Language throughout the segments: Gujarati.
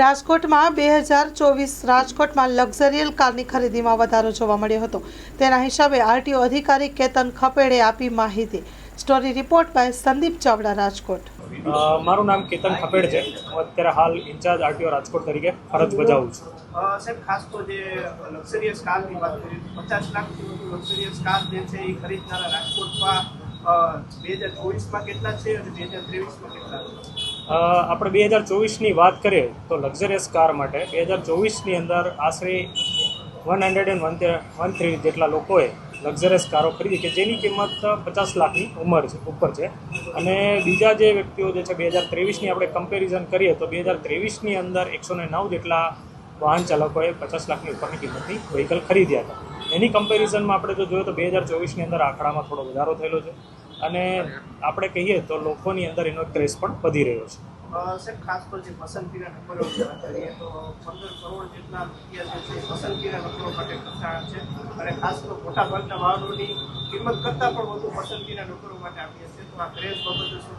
રાજકોટમાં બે હજાર ચોવીસ રાજકોટમાં લક્ઝરિયલ કારની ખરીદીમાં વધારો જોવા મળ્યો હતો. તેના હિસાબે આરટીઓ અધિકારી કેતન ખપેડે આપી માહિતી. Story report by Sandeep Chavda Rajkot. મારું નામ કેતન ખપેડ છે. હું અત્યારે હાલ ઇન્ચાર્જ આરટીઓ રાજકોટ તરીકે ફરજ બજાવું છું. સાહેબ ખાસ તો જે લક્ઝરિયસ કારની વાત કરીએ પચાસ લાખથી વધુ લક્ઝરિયસ કાર જે છે એ ખરીદનારા રાજકોટમાં બે હજાર ચોવીસમાં કેટલા છે અને બે હજાર ત્રેવીસમાં કેટલા છે? આપણે બે હજાર ચોવીસની વાત કરીએ તો લક્ઝરિયસ કાર માટે બે હજાર ચોવીસની અંદર આશરે one hundred and one one three જેટલા લોકોએ લક્ઝરિયસ કારો ખરીદી કે જેની કિંમત પચાસ લાખની ઉંમર છે, ઉપર છે. અને બીજા જે વ્યક્તિઓ જે છે, બે હજાર ત્રેવીસની આપણે કમ્પેરિઝન કરીએ તો બે હજાર ત્રેવીસની અંદર એકસો ને નવ જેટલા વાહન ચાલકોએ પચાસ લાખની ઉપરની કિંમતની વ્હીકલ ખરીદ્યા હતા. એની કમ્પેરિઝનમાં આપણે જો જોઈએ તો બે હજાર ચોવીસની અંદર આંકડામાં થોડો વધારો થયેલો છે. અને આપણે કહીએ તો લોકોની અંદર એનો ક્રેઝ પણ વધી રહ્યો છે. સાહેબ ખાસ તો જે પસંદગીના નંબરો કરીએ તો પંદર કરોડ જેટલા રૂપિયા છે પસંદગીના નંબરો માટે ખર્ચાણા છે અને ખાસ તો મોટાભાગના વાહનોની કિંમત કરતાં પણ વધુ પસંદગીના નંબરો માટે આપીએ છીએ. તો આ ક્રેઝ બાબતે શું?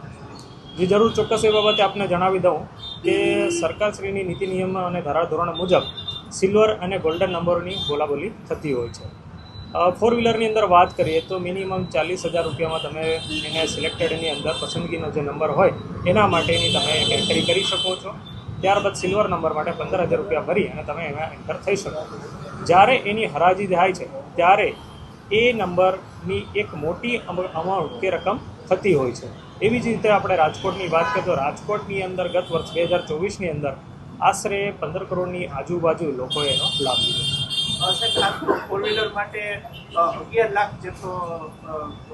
જે જરૂર. ચોક્કસ એ બાબતે આપને જણાવી દઉં કે સરકારશ્રીની નીતિ નિયમ અને ધારાધોરણ મુજબ સિલ્વર અને ગોલ્ડન નંબરોની બોલાબોલી થતી હોય છે. ફોર વ્હીલરની અંદર વાત કરીએ તો મિનિમમ ચાલીસ હજાર રૂપિયામાં તમે એને સિલેક્ટેડની અંદર પસંદગીનો જે નંબર હોય, એના માટેની તમે એન્ટ્રી કરી શકો છો. ત્યારબાદ સિલ્વર નંબર માટે પંદર હજાર રૂપિયા ભરી અને તમે એમાં એન્ટર થઈ શકો જ્યારે એની હરાજી થાય છે, ત્યારે એ નંબરની એક મોટી અમાઉન્ટ કે રકમ થતી હોય છે. એવી જ રીતે આપણે રાજકોટની વાત કરીએ તો રાજકોટની અંદર ગત વર્ષ બે હજાર ચોવીસની અંદર આશરે પંદર કરોડની આજુબાજુ લોકોએ એનો લાભ લીધો છે. ખાસ ફોર વ્હીલર માટે અગિયાર લાખ જેટલો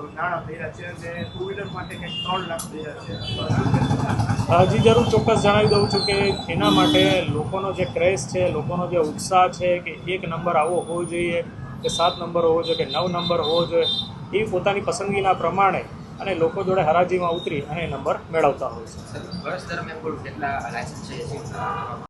નાણાં ભર્યા છે અને ટુ વ્હીલર માટે કંઈક ત્રણ લાખ ભર્યા છે? હજી જરૂર ચોક્કસ જણાવી દઉં છું કે એના માટે લોકોનો જે ક્રેઝ છે લોકોનો જે ઉત્સાહ છે કે એક નંબર આવો હોવો જોઈએ કે સાત નંબર હોવો જોઈએ કે નવ નંબર હોવો જોઈએ એ પોતાની પસંદગીના પ્રમાણે અને લોકો જોડે હરાજીમાં ઉતરી અને એ નંબર મેળવતા હોય છે વર્ષ દરમિયાન કુલ કેટલા લાયસન્સ છે?